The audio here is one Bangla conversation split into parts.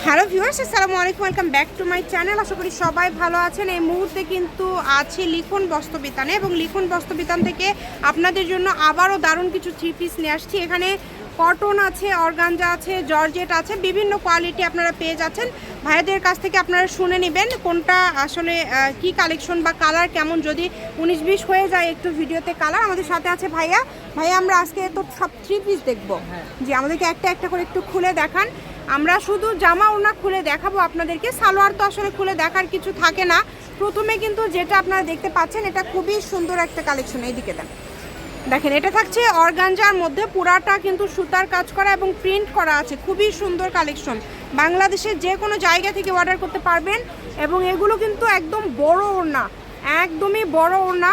হ্যালো ভিউয়ার্স আসসালামু আলাইকুম welcome back to my channel আশা করি সবাই ভালো আছেন। এই মুহূর্তে কিন্তু আছে লিখন বস্ত্রবিতানে এবং লিখন বস্ত্রবিতান থেকে আপনাদের জন্য আবারও দারুণ কিছু থ্রি পিস নিয়ে আসছি। এখানে কটন আছে অর্গানজা আছে জর্জেট আছে বিভিন্ন কোয়ালিটি আপনারা পেয়ে যাচ্ছেন। ভাইয়াদের কাছ থেকে আপনারা শুনে নেবেন কোনটা আসলে কি কালেকশন বা কালার কেমন। যদি উনিশ বিশ হয়ে যায় একটু ভিডিওতে কালার আমাদের সাথে আছে ভাইয়া। ভাইয়া আমরা আজকে তো সব থ্রি পিস দেখব। যে আমাদেরকে একটা একটা করে একটু খুলে দেখান। আমরা শুধু জামা ওনা খুলে দেখাবো আপনাদেরকে। সালোয়ার তো আসলে খুলে দেখার কিছু থাকে না। প্রথমে কিন্তু যেটা আপনারা দেখতে পাচ্ছেন, এটা খুবই সুন্দর একটা কালেকশন এইদিকে দেন দেখেন, এটা থাকছে অর্গানজার মধ্যে। পুরাটা কিন্তু সুতার কাজ করা এবং প্রিন্ট করা আছে। খুবই সুন্দর কালেকশন বাংলাদেশের যে কোনো জায়গা থেকে অর্ডার করতে পারবেন এবং এগুলো কিন্তু একদম বড় ওড়না। একদমই বড় ওড়না।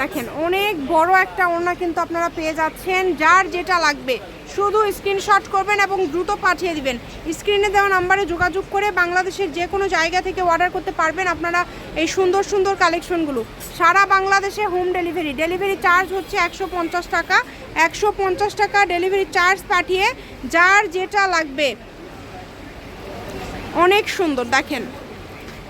দেখেন, অনেক বড় একটা ওড়না কিন্তু আপনারা পেয়ে যাচ্ছেন। যার যেটা লাগবে। শুধু স্ক্রিনশট করবেন এবং দ্রুত পাঠিয়ে দিবেন। স্ক্রিনে দেওয়া নাম্বারে যোগাযোগ করে বাংলাদেশের যে কোনো জায়গা থেকে অর্ডার করতে পারবেন আপনারা এই সুন্দর সুন্দর কালেকশনগুলো সারা বাংলাদেশে হোম ডেলিভারি ডেলিভারি চার্জ হচ্ছে একশো পঞ্চাশ টাকা। একশো পঞ্চাশ টাকা ডেলিভারি চার্জ পাঠিয়ে যার যেটা লাগবে। অনেক সুন্দর, দেখেন।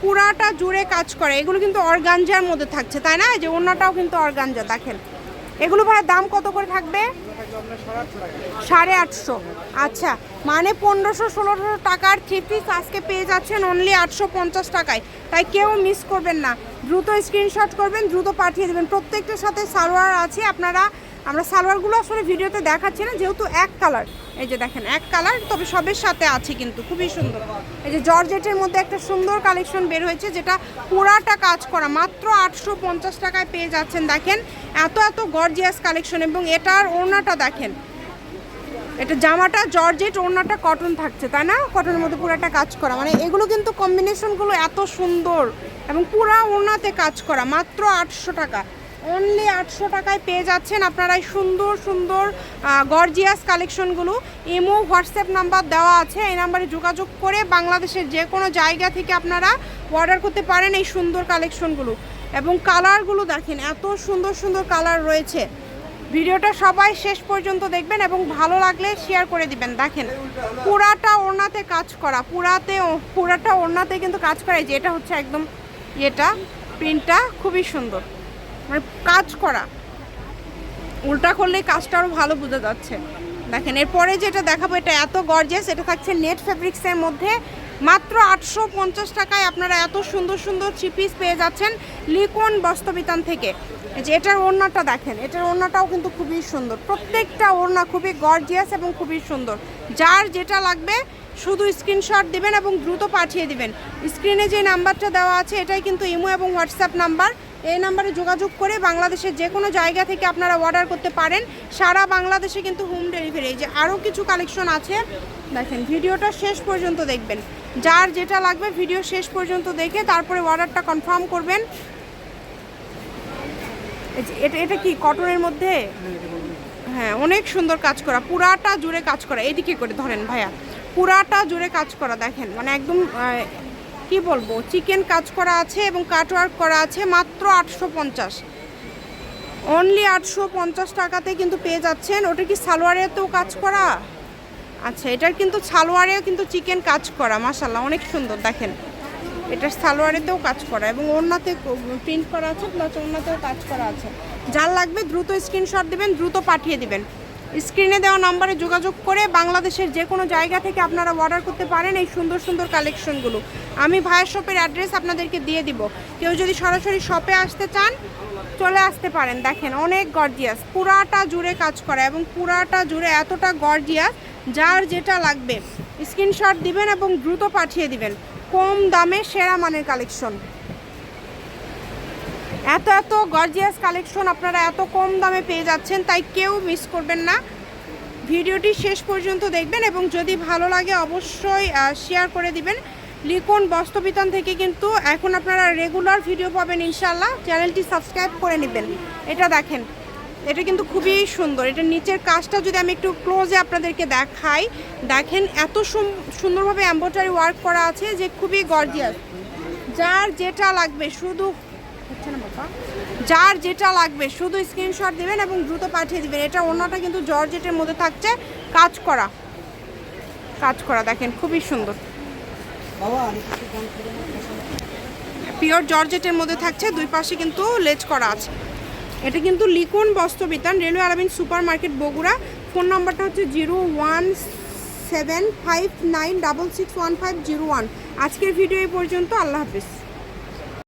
পুরাটা জুড়ে কাজ করে। এগুলো কিন্তু অর্গানজার মধ্যে থাকছে, তাই না? যে অন্যটাও কিন্তু অর্গানজা, দেখেন। এগুলো ভাই দাম কত করে থাকবে? সাড়ে আটশো। আচ্ছা মানে পনেরোশো ষোলোশো টাকার থ্রি পিস আজকে পেয়ে যাচ্ছেন অনলি আটশো পঞ্চাশ টাকায়। তাই কেউ মিস করবেন না। দ্রুত স্ক্রিনশট করবেন, দ্রুত পাঠিয়ে দেবেন। প্রত্যেকটার সাথে সালোয়ার আছে। আপনারা, আমরা সালোয়ারগুলো আসলে ভিডিওতে দেখাচ্ছি না, যেহেতু এক কালার এই যে দেখেন, এক কালার তবে সবের সাথে আছে কিন্তু, খুবই সুন্দর। এই যে জর্জেটের মধ্যে একটা সুন্দর কালেকশন বের হয়েছে, যেটা পুরাটা কাজ করা। মাত্র আটশো পঞ্চাশ টাকায় পেয়ে যাচ্ছেন, দেখেন। এত এত গর্জিয়াস কালেকশন এবং এটার ওড়নাটা দেখেন। এটা জামাটা জর্জেট, ওড়নাটা কটন থাকছে, তাই না? কটনের মধ্যে পুরো একটা কাজ করা। মানে এগুলো কিন্তু কম্বিনেশনগুলো এত সুন্দর এবং পুরা ওড়নাতে কাজ করা, মাত্র আটশো টাকা। অনলি আটশো টাকায় পেয়ে যাচ্ছেন আপনারা এই সুন্দর সুন্দর গর্জিয়াস কালেকশনগুলো ইমো হোয়াটসঅ্যাপ নাম্বার দেওয়া আছে, এই নাম্বারে যোগাযোগ করে বাংলাদেশের যে কোনো জায়গা থেকে আপনারা অর্ডার করতে পারেন এই সুন্দর কালেকশনগুলো। এবং কালারগুলো দেখেন, এত সুন্দর সুন্দর কালার রয়েছে। ভিডিওটা সবাই শেষ পর্যন্ত দেখবেন এবং ভালো লাগলে শেয়ার করে দিবেন। দেখেন, পুরাটা ওড়নাতে কাজ করা, পুরাতে পুরাটা ওড়নাতে কিন্তু কাজ করা। যে এটা হচ্ছে একদম এটা প্রিন্টটা খুবই সুন্দর। মানে কাজ করা। উল্টা করলে কাজটা আরও ভালো বোঝা যাচ্ছে। দেখেন, এরপরে যেটা দেখাবো, এটা এত গর্জেস এটা থাকছে নেট ফেব্রিক্সের মধ্যে। মাত্র আটশো পঞ্চাশ টাকায় আপনারা এত সুন্দর সুন্দর চিপিস পেয়ে যাচ্ছেন লিকন বস্তবিতান থেকে। যে এটার ওড়নাটা দেখেন, এটার ওড়নাটাও কিন্তু খুবই সুন্দর। প্রত্যেকটা ওড়না খুবই গর্জিয়াস এবং খুবই সুন্দর। যার যেটা লাগবে শুধু স্ক্রিনশট দিবেন এবং দ্রুত পাঠিয়ে দিবেন। স্ক্রিনে যে নাম্বারটা দেওয়া আছে, এটাই কিন্তু ইমো এবং হোয়াটসঅ্যাপ নাম্বার এই নাম্বারে যোগাযোগ করে বাংলাদেশের যে কোনো জায়গা থেকে আপনারা অর্ডার করতে পারেন। সারা বাংলাদেশে কিন্তু হোম ডেলিভারি যে আরও কিছু কালেকশন আছে। দেখেন, ভিডিওটা শেষ পর্যন্ত দেখবেন। যার যেটা লাগবে ভিডিও শেষ পর্যন্ত দেখে তারপরে অর্ডারটা কনফার্ম করবেন। এটা এটা কি কটনের মধ্যে? হ্যাঁ অনেক সুন্দর কাজ করা। পুরাটা জুড়ে কাজ করা। এদিকে করে ধরেন ভাইয়া। পুরাটা জুড়ে কাজ করা, দেখেন। মানে একদম কি বলব? চিকেন কাজ করা আছে এবং কাটওয়ার্ক করা আছে মাত্র আটশো পঞ্চাশ। অনলি আটশো পঞ্চাশ টাকাতে কিন্তু পেয়ে যাচ্ছেন। ওটা কি সালোয়ারেতেও কাজ করা? আচ্ছা এটার কিন্তু সালোয়ারেও কিন্তু চিকেন কাজ করা মাসাল্লাহ অনেক সুন্দর, দেখেন। এটার সালোয়ারেতেও কাজ করা এবং ওড়নাতে প্রিন্ট করা আছে প্লাস ওড়নাতেও কাজ করা আছে। যার লাগবে দ্রুত স্ক্রিনশট দিবেন, দ্রুত পাঠিয়ে দিবেন। স্ক্রিনে দেওয়া নম্বরে যোগাযোগ করে বাংলাদেশের যে কোনো জায়গা থেকে আপনারা অর্ডার করতে পারেন এই সুন্দর সুন্দর কালেকশনগুলো আমি ভাইয়ের শপের অ্যাড্রেস আপনাদেরকে দিয়ে দিব। কেউ যদি সরাসরি শপে আসতে চান, চলে আসতে পারেন। দেখেন, অনেক গর্জিয়াস পুরাটা জুড়ে কাজ করা এবং পুরাটা জুড়ে এতটা গর্জিয়াস যার যেটা লাগবে স্ক্রিনশট দিবেন এবং দ্রুত পাঠিয়ে দিবেন। কম দামে সেরা মানের কালেকশন এত এত গর্জিয়াস কালেকশন আপনারা এত কম দামে পেয়ে যাচ্ছেন, তাই কেউ মিস করবেন না। ভিডিওটি শেষ পর্যন্ত দেখবেন এবং যদি ভালো লাগে অবশ্যই শেয়ার করে দিবেন। লিখন বস্তবিতান থেকে কিন্তু এখন আপনারা রেগুলার ভিডিও পাবেন ইনশাল্লাহ চ্যানেলটি সাবস্ক্রাইব করে নেবেন। এটা দেখেন, এটা কিন্তু খুবই সুন্দর। এটা নিচের কাজটা যদি আমি একটু ক্লোজে আপনাদেরকে দেখাই, দেখেন এত সুন্দরভাবে এম্ব্রয়ডারি ওয়ার্ক করা আছে যে খুবই গর্জিয়াস যার যেটা লাগবে, শুধু যার যেটা লাগবে শুধু স্ক্রিনশট দিবেন এবং দ্রুত পাঠিয়ে দেবেন। এটা অন্যটা কিন্তু জর্জেটের মধ্যে থাকছে। কাজ করা। কাজ করা দেখেন খুবই সুন্দর। পিওর জর্জেটের মধ্যে থাকছে দুই পাশে কিন্তু লেজ করা আছে। এটা কিন্তু লিকন বস্ত্রবিতান রেলওয়ে আরাবিন সুপার মার্কেট বগুড়া। ফোন নাম্বারটা হচ্ছে zero one seven five nine double six one five zero one. আজকের ভিডিও এই পর্যন্ত আল্লাহ হাফিজ।